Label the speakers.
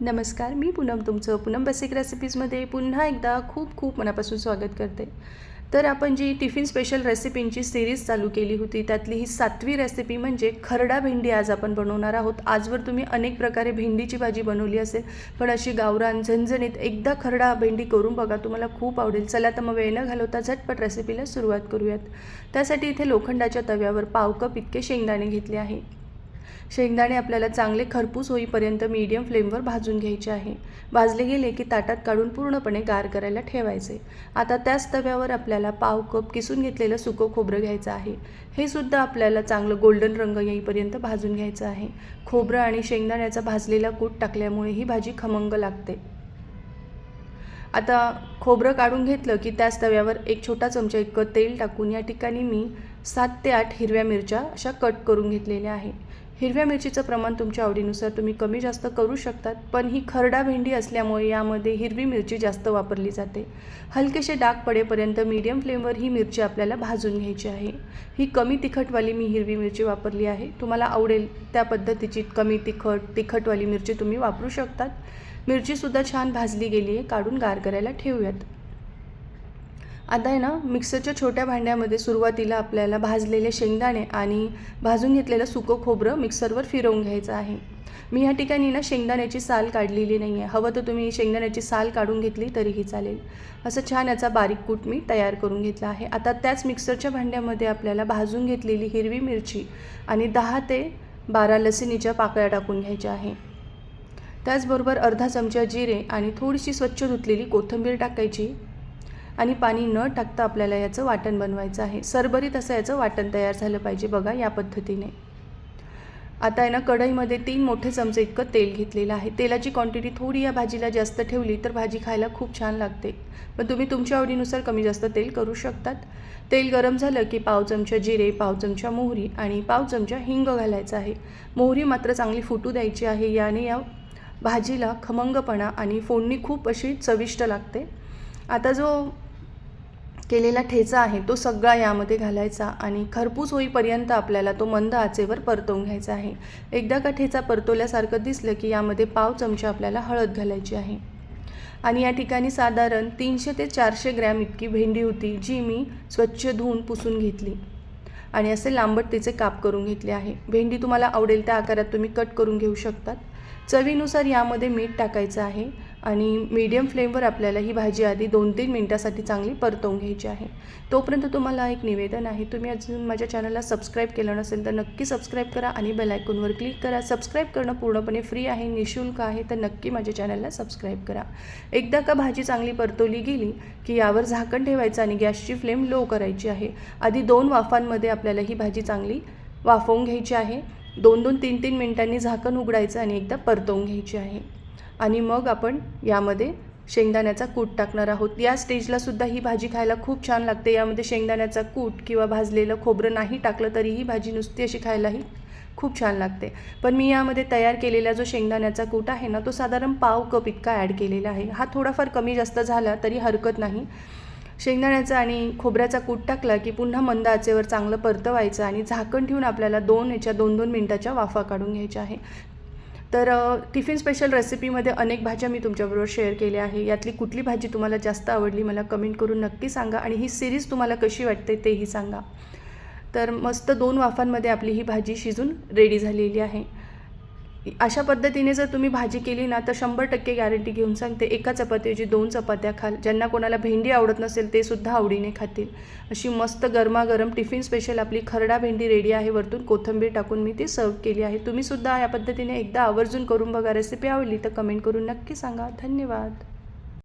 Speaker 1: नमस्कार मी पूनम तुमचं पूनम बेसिक रेसिपीजमध्ये पुन्हा एकदा खूप खूप मनापासून स्वागत करते. तर आपण जी टिफिन स्पेशल रेसिपींची सिरीज चालू केली होती त्यातली ही सातवी रेसिपी म्हणजे खरडा भेंडी आज आपण बनवणार आहोत. आजवर तुम्ही अनेक प्रकारे भेंडीची भाजी बनवली असेल पण अशी गावरान झणझणीत एकदा खरडा भेंडी करून बघा तुम्हाला खूप आवडेल. चला तर मग वेळ न घालवता झटपट रेसिपीला सुरुवात करूयात. त्यासाठी इथे लोखंडाच्या तव्यावर पाव कप इतके शेंगदाणे घेतले आहे. शेंगदाणे आपल्याला चांगले खरपूस होईपर्यंत मीडियम फ्लेमवर भाजून घ्यायचे आहे. भाजले गेले की ताटात काढून पूर्णपणे गार करायला ठेवायचे. आता त्याच तव्यावर आपल्याला पाव कप किसून घेतलेलं सुकं खोबरं घ्यायचं आहे. हे सुद्धा आपल्याला चांगलं गोल्डन रंग येईपर्यंत भाजून घ्यायचं आहे. खोबरं आणि शेंगदाण्याचा भाजलेला कूट टाकल्यामुळे ही भाजी खमंग लागते. आता खोबरं काढून घेतलं की त्याच तव्यावर एक छोटा चमचा इतकं तेल टाकून या ठिकाणी मी सात ते आठ हिरव्या मिरच्या अशा कट करून घेतलेल्या आहे. हिरव्या मिरचीचं प्रमाण तुमच्या आवडीनुसार तुम्ही कमी जास्त करू शकतात पण ही खरडा भेंडी असल्यामुळे यामध्ये हिरवी मिरची जास्त वापरली जाते. हलकेसे डाग पडेपर्यंत मीडियम फ्लेमवर ही मिरची आपल्याला भाजून घ्यायची आहे. ही कमी तिखटवाली मी हिरवी मिरची वापरली आहे. तुम्हाला आवडेल त्या पद्धतीची कमी तिखट तिखटवाली मिरची तुम्ही वापरू शकतात. मिरचीसुद्धा छान भाजली गेली आहे काढून गार करायला ठेवूयात. आता आहे ना मिक्सरच्या छोट्या भांड्यामध्ये सुरुवातीला आपल्याला भाजलेले शेंगदाणे आणि भाजून घेतलेलं सुकं खोबरं मिक्सरवर फिरवून घ्यायचं आहे. मी ह्या ठिकाणी ना शेंगदाण्याची साल काढलेली नाही आहे हवं तर तुम्ही शेंगदाण्याची साल काढून घेतली तरीही चालेल. असं छान याचा बारीक कूट मी तयार करून घेतला आहे. आता त्याच मिक्सरच्या भांड्यामध्ये आपल्याला भाजून घेतलेली हिरवी मिरची आणि दहा ते बारा लसणीच्या पाकळ्या टाकून घ्यायच्या आहे. त्याचबरोबर अर्धा चमचा जिरे आणि थोडीशी स्वच्छ धुतलेली कोथिंबीर टाकायची. आणि पाणी न टाकता आपल्याला याचं वाटण बनवायचं आहे. सरभरीत असं याचं वाटण तयार झालं पाहिजे बघा या पद्धतीने. आता आहे ना कढईमध्ये तीन मोठे चमचे इतकं तेल घेतलेलं आहे. तेलाची क्वांटिटी थोडी या भाजीला जास्त ठेवली तर भाजी खायला खूप छान लागते. पण तुम्ही तुमच्या आवडीनुसार कमी जास्त तेल करू शकतात. तेल गरम झालं की पाव चमचा जिरे पाव चमचा मोहरी आणि पाव चमचा हिंग घालायचा आहे. मोहरी मात्र चांगली फुटू द्यायची आहे. याने या भाजीला खमंगपणा आणि फोडणी खूप अशी चविष्ट लागते. आता जो केलेला ठेचा आहे तो सगळा यामध्ये घालायचा आणि खरपूस होईपर्यंत आपल्याला तो मंद आचेवर परतवून घ्यायचा आहे. एकदा का ठेचा परतवल्यासारखं दिसलं की यामध्ये पाव चमचा आपल्याला हळद घालायची आहे. आणि या ठिकाणी साधारण तीनशे ते चारशे ग्रॅम इतकी भेंडी होती जी मी स्वच्छ धुवून पुसून घेतली. आणि असे लांबट तिचे काप करून घेतले आहे. भेंडी तुम्हाला आवडेल त्या आकारात तुम्ही कट करून घेऊ शकतात. चवीनुसार यामध्ये मीठ टाकायचं आहे आणि मीडियम फ्लेमवर आपल्याला ही भाजी आधी दोन तीन मिनटासाठी चांगली परतवून घ्यायची आहे. तोपर्यंत तुम्हाला एक निवेदन आहे. तुम्ही अजून माझ्या चॅनलला सबस्क्राईब केलं नसेल तर नक्की सबस्क्राईब करा आणि बेलायकॉनवर क्लिक करा. सबस्क्राईब करणं पूर्णपणे फ्री आहे निशुल्क आहे तर नक्की माझ्या चॅनलला सबस्क्राईब करा. एकदा का भाजी चांगली परतवली गेली की यावर झाकण ठेवायचं आणि गॅसची फ्लेम लो करायची आहे आधी दोन वाफांमध्ये आपल्याला ही भाजी चांगली वाफवून घ्यायची आहे. दोन दोन तीन तीन मिनटांनी झाकण उघडायचं आणि एकदा परतवून घ्यायची आहे. आणि मग आपण यामध्ये शेंगदाण्याचा कूट टाकणार आहोत. या स्टेजला सुद्धा ही भाजी खायला खूप छान लागते. यामध्ये शेंगदाण्याचा कूट किंवा भाजलेलं खोबरं नाही टाकलं तरी ही भाजी नुसती अशी खायलाही खूप छान लागते. पण मी यामध्ये तयार केलेला जो शेंगदाण्याचा कूट आहे ना तो साधारण पाव कप इतका ॲड केलेला आहे. हा थोडाफार कमी जास्त झाला तरी हरकत नाही. शेंगदाण्याचा आणि खोबऱ्याचा कूट टाकला की पुन्हा मंद आचेवर चांगलं परतवायचं आणि झाकण ठेवून आपल्याला दोन याच्या दोन दोन मिनटाच्या वाफा काढून घ्यायच्या आहे. तर टिफिन स्पेशल रेसिपीमध्ये अनेक भाज्या मी तुमच्याबरोबर शेअर केल्या आहे. यातली कुठली भाजी तुम्हाला जास्त आवडली मला कमेंट करून नक्की सांगा आणि ही सिरीज तुम्हाला कशी वाटते तेही सांगा. तर मस्त दोन वाफांमध्ये आपली ही भाजी शिजून रेडी झालेली आहे. अशा पद्धतीने जर तुम्ही भाजी केली ना तर शंभर टक्के गॅरंटी घेऊन सांगते एका चपातीऐवजी दोन चपात्या खाल. ज्यांना कोणाला भेंडी आवडत नसेल ते सुद्धा आवडीने खातील. अशी मस्त गरमागरम टिफिन स्पेशल आपली खरडा भेंडी रेडी आहे वरतून. कोथंबीर टाकून मी ती सर्व केली आहे. तुम्ही सुद्धा या पद्धतीने एकदा आवर्जून करून बघा रेसिपी आवडली तर कमेंट करून नक्की सांगा. धन्यवाद.